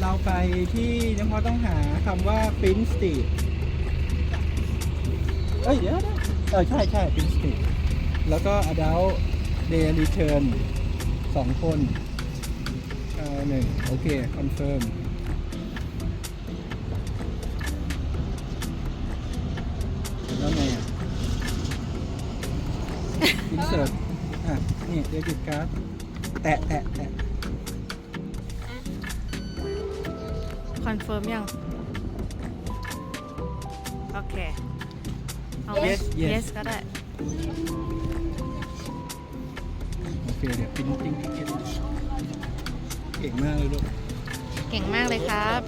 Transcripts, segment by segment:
เราไปที่น้องพอต้องหาคำว่า Prince Street เอ้ยเดี๋ยวนะเออใช่ใช่ Prince Street แล้วก็ Adult Day Return สองคนเอ่อหนึ่งโอเค คอนเฟิร์ม แล้วไงอะ อินเสิร์ตอะ นี่ เดบิตการ์ดแตะแตะแตะ อนเฟิร์มยัง โอเค เอา Yes yes yes ก็ได้ โอเคเดี๋ยวปิ้นติ้งติ๊กเก็ตเก่งมากเลยลูก เก่งมากเลยครับ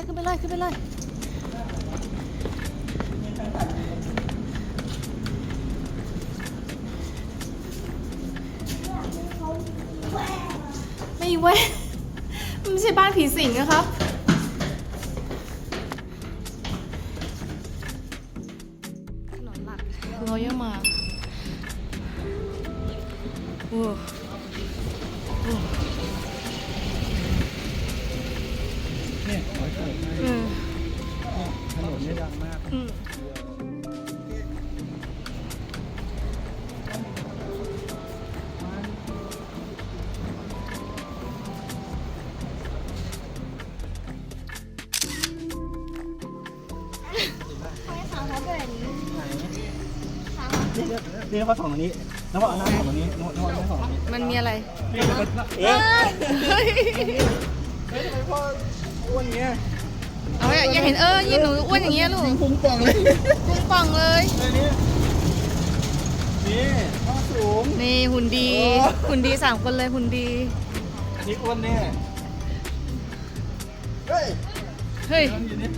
เลยขึ้นไปเลยขึ้นไปเลยไม่เว้ยไม่ใช่บ้านผีสิงนะครับ นนเนี่ยดังมากอืมนี่เนี่ยนี่เขาส่องตรงนี้น้องว่าเอาหน้าส่องตรงนี้น้องน้องว่าเอาหน้าส่องตรงนี้มันมีอะไรนี่มันเอ๊ะเฮ้ยทำไมพ่ออ้วนเงี้ย เอาไว้อยากเห็นเออยินหนูอ้วนอย่างเงี้ยลูกยิงพุงป่องเลยพุงป่องเลยเลยนี่นี่พ่อสูงนี่หุ่นดีโอ้หุ่นดีสามคนเลยหุ่นดีอันนี้อ้วนเนี่ยเฮ้ยเฮ้ยน้องอยู่นี่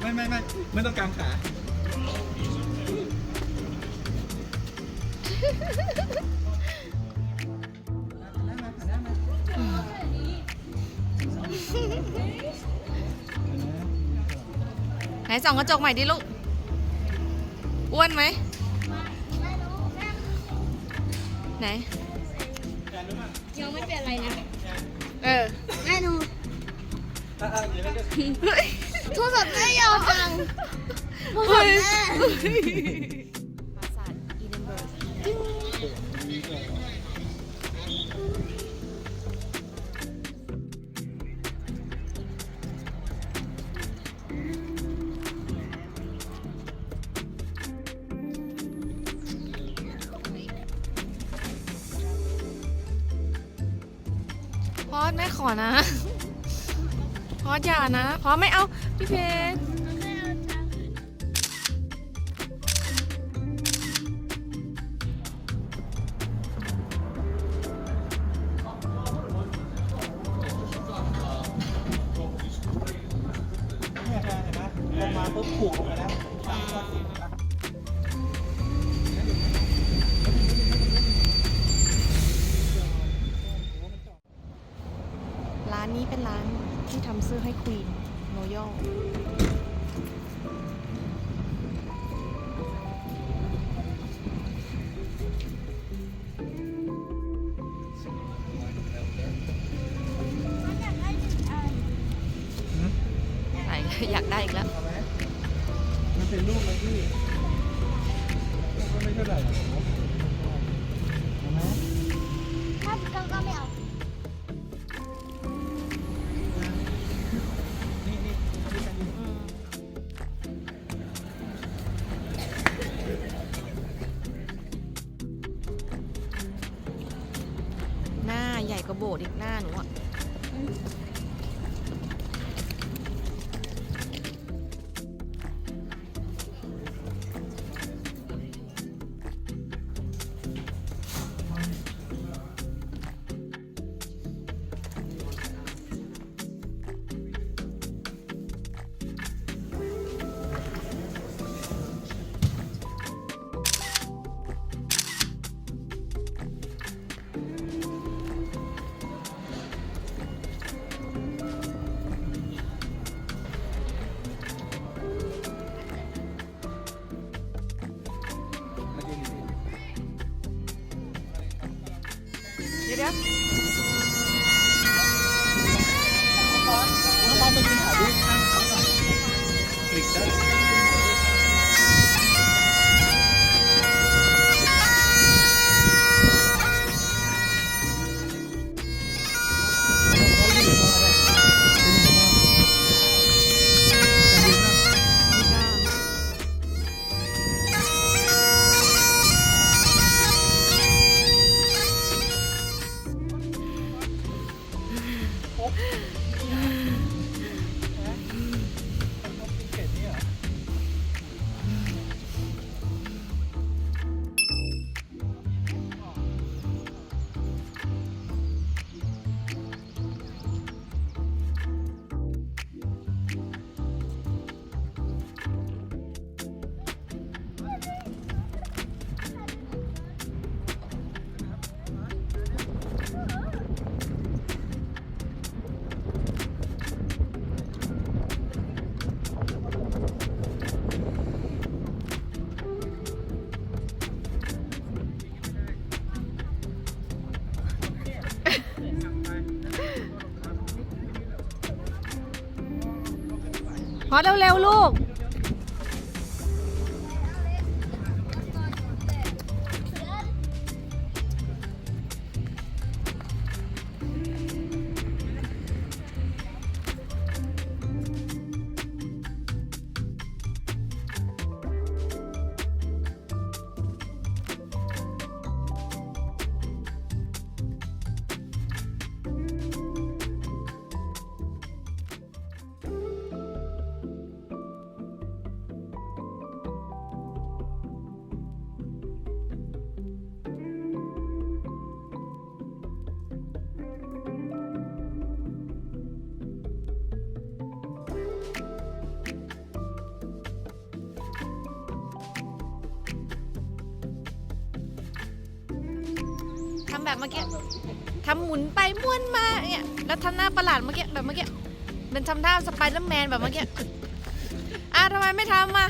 ไม่ไม่ไม่ไม่ต้องกางขา ไหนส่องกระจกใหม่ดิลูก อ้วนไหม ไหน ยังไม่เป็นอะไรนะ เออ แม่หนูอะๆเดี๋ยวเราจะเฮ้ยโทรศัพท์แม่ยาวจังโทรศัเฮ้พยท์แม่ อดย่านะพอมไม่เอาพี่เพชร อยากได้อีกแล้ว เอาไหมมันเป็นรูปอะไรที่ก็ไม่เท่าไหร่หรอกเอาไหมถ้าก็ก็ไม่เอานี่นี่เอาด้วยกันดิหน้าใหญ่กว่าโบสถ์อีกหน้าหนูอะ เเร็วๆลูกำแบบเมื่อกี้ทำหมุนไปม้วนมาเนี่ยแล้วทำหน้าประหลาดเมื่อกี้แบบเมื่อกี้เป็นทำท่าสไปเดอร์แมนแบบเมื่อกี้อะทำไมไม่ทำอะ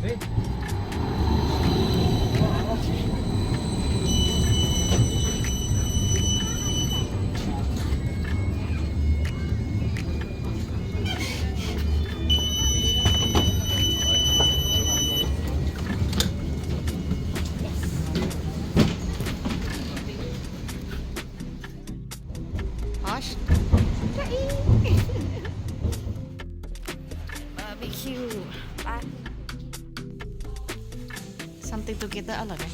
เ something together อร่อยไหม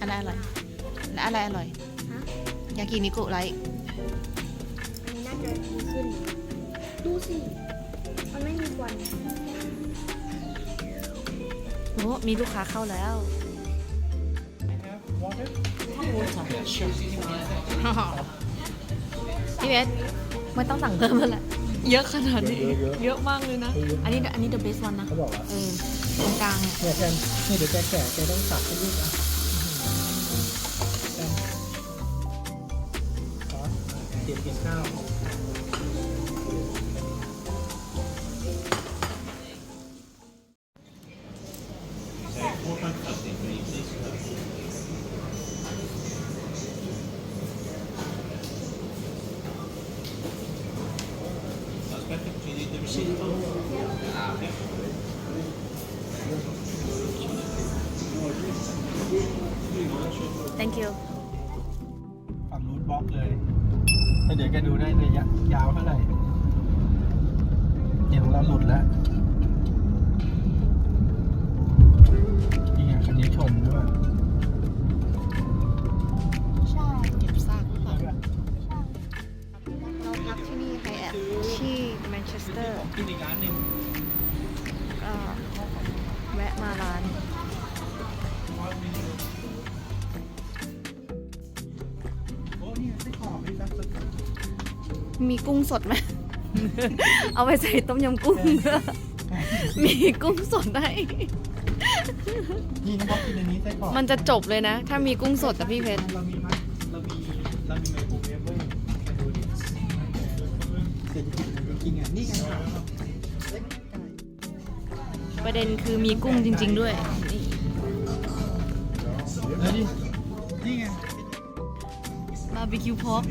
อะไรอร่อยและอะไรอร่อยฮะยากินิกุไรอันนี้น่าจะดีขึ้น ดูสิ มันไม่มีควันโอ้มีลูกค้าเข้าแล้ว พี่เบสไม่ต้องสั่งเพิ่มแล้วแหละเยอะขนาดนี้ เยอะๆเยอะมากเลยนะ อันนี้อันนี้ the best one นะเขาบอกว่า เออ ตรงกลางเนี่ยเนี่ยแทนนี่เดี๋ยวแกแกะแกต้องตัดให้ลูกอะเตรียมกินข้าว กุ้งสดไหม เอาไปใส่ต้มยำกุ้ง มีกุ้งสดได้นี่นะบอกกินอันนี้ไส้กรอกมันจะจบเลยนะ ถ้ามีกุ้งสดแต่พี่เพชร เรามีไหมเรามีเรามีไมโครเวฟเว้ยมาดูดิเศรษฐกิจจริงๆอะนี่ไงครับเล็กไก่ประเด็นคือมีกุ้งจริง ๆ ด้วย นี่เดี๋ยวดินี่ไง บาร์บีคิวพอก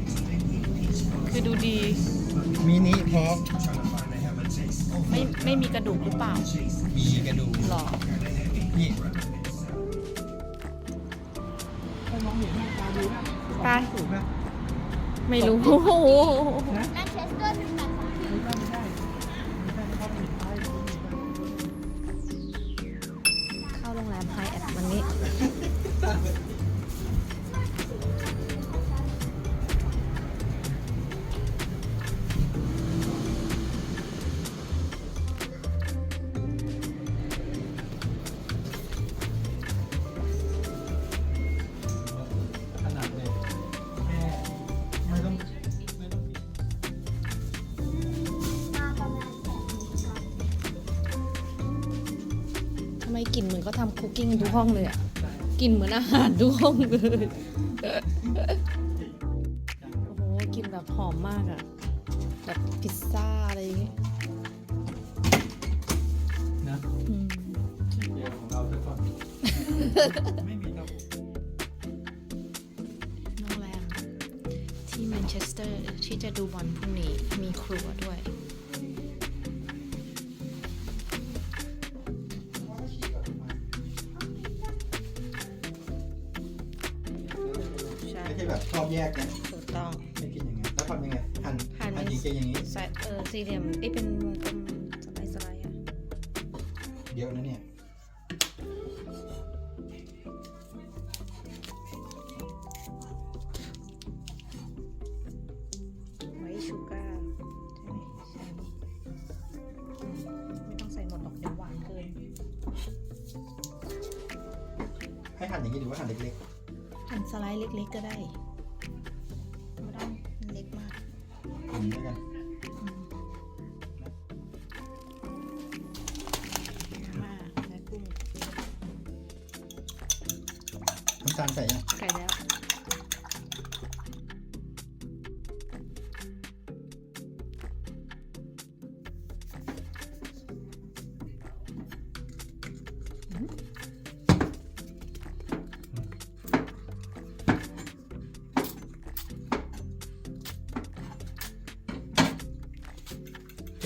คือดูดี มินิพอกไม่ไม่มีกระดูกหรือเปล่ามีกระดูกหรอนี่ถ้ามองเห็นหน้าตาดูนะไปถูกนะไม่รู้โอ้โหนะแมนเชสเตอร์ถึงแบบ ไมกลิ่นเหมือนก็ทำคุกกิ้งทุกห้องเลยอะกลิ่นเหมือนอาหารทุกห้องเลยโอ้โหกลิ่นแบบหอมมากอะแบบพิซซ่าอะไรอย่างเงี้ยนะอืม เดี๋ยวของเราซะก่อน ใช่ไม่ใช่แบบชอบแยกนะถูกต้องไม่กินยังไงแล้วทำยังไงหั่นหั่นหั่นจริงๆอย่างนี้ ใส่เออสี่เหลี่ยมไอ้ยเป็นวงกลมสไลด์สไลด์อะเยอะนะเนี่ยไว้ชูการ์ใช่ไหมใช่ไม่ต้องใส่หมดหรอกเดี๋ยวหวานเกิน ให้หั่นอย่างนี้หรือว่าหั่นเล็ก หั่นสไลด์เล็กๆก็ได้ไม่ต้องเล็กมากๆหั่นด้วยกันมาและกุ้งน้ำตาลใส่ยัง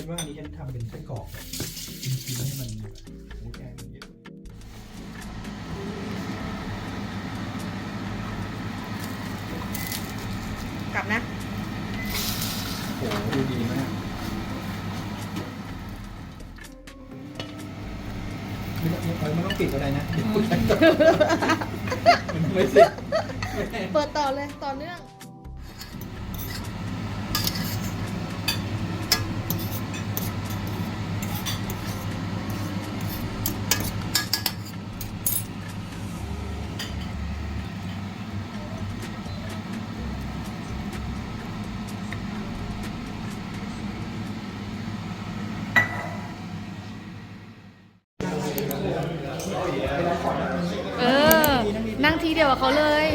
ไก่แล้วคิดว่าอันนี้ฉันทำเป็นไส้กรอกแบบกินๆให้มันหมูแกงมันเยอะกลับนะ โอ้โหดูดีมากไม่ต้องไม่ต้องปิดอะไรนะเดี๋ยวพูดกันต่อมันไม่เสร็จ เปิดต่อเลยต่อเนื่อง เออ นั่งทีเดียวกับเขาเลย